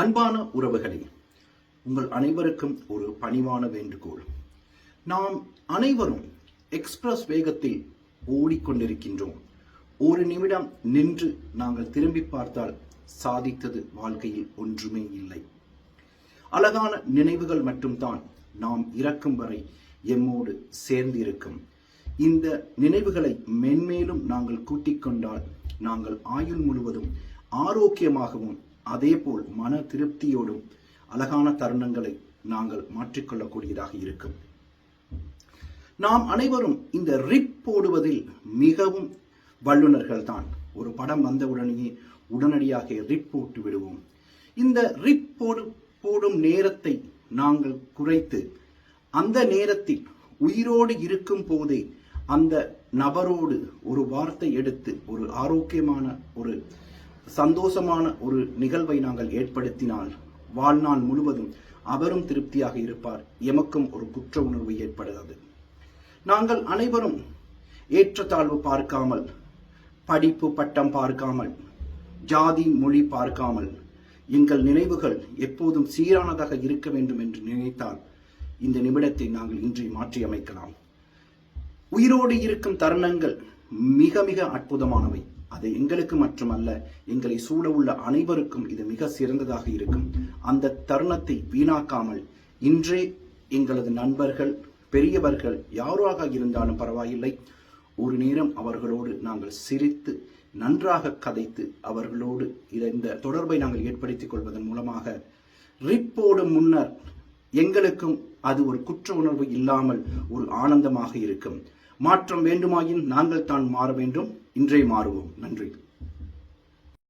அன்பான உறவுகளே உங்கள் அனைவருக்கும் ஒரு பணிவான வேண்டுகோள். நாம் அனைவரும் எக்ஸ்பிரஸ் வேகத்தில் ஓடிக்கொண்டிருக்கின்றோம். ஒரு நிமிடம் நின்று நாங்கள் திரும்பி பார்த்தால் சாதித்தது வாழ்க்கையில் ஒன்றுமே இல்லை. அழகான நினைவுகள் மட்டும்தான் நாம் இறக்கும் வரை எம்மோடு சேர்ந்திருக்கும். இந்த நினைவுகளை மென்மேலும் நாங்கள் கூட்டிக் கொண்டால் நாங்கள் ஆயுள் முழுவதும் ஆரோக்கியமாகவும் அதேபோல் மன திருப்தியோடும் அழகான தருணங்களை நாங்கள் மாற்றிக்கொள்ளக்கூடியதாக இருக்கும். நாம் அனைவரும் இந்த ரிப் போடுவதில் மிகவும் வல்லுநர்கள் தான் ஒரு படம் வந்தவுடனேயே உடனடியாக ரிப் போட்டு விடுவோம். இந்த ரிப் போடு போடும் நேரத்தை நாங்கள் குறைத்து அந்த நேரத்தில் உயிரோடு இருக்கும் போதே அந்த நபரோடு ஒரு வார்த்தை எடுத்து ஒரு ஆரோக்கியமான ஒரு சந்தோஷமான ஒரு நிகழ்வை நாங்கள் ஏற்படுத்தினால் வாழ்நாள் முழுவதும் அவரும் திருப்தியாக இருப்பார். எமக்கும் ஒரு குற்ற உணர்வு ஏற்படுகிறது நாங்கள் அனைவரும் ஏற்றத்தாழ்வு பார்க்காமல் படிப்பு பட்டம் பார்க்காமல் ஜாதி மொழி பார்க்காமல் எங்கள் நினைவுகள் எப்போதும் சீரானதாக இருக்க வேண்டும் என்று நினைத்தால் இந்த நிமிடத்தை நாங்கள் இன்றி மாற்றி அமைக்கலாம். உயிரோடு இருக்கும் தருணங்கள் மிக மிக அற்புதமானவை. அது எங்களுக்கு மட்டுமல்ல எங்களை சூழ உள்ள அனைவருக்கும் இது மிக சிறந்ததாக இருக்கும். அந்த தருணத்தை வீணாக்காமல் இன்றே எங்களது நண்பர்கள் பெரியவர்கள் யாராக இருந்தாலும் பரவாயில்லை. ஒரு நேரம் அவர்களோடு நாங்கள் சிரித்து நன்றாக கதைத்து அவர்களோடு இத- இந்த தொடர்பை நாங்கள் ஏற்படுத்திக் கொள்வதன் மூலமாக ரிப்போடு முன்னர் எங்களுக்கும் அது ஒரு குற்ற உணர்வு இல்லாமல் ஒரு ஆனந்தமாக இருக்கும். மாற்றம் வேண்டுமாயின் நாங்கள் தான் மாற வேண்டும். இன்றே மாறுவோம். நன்றி.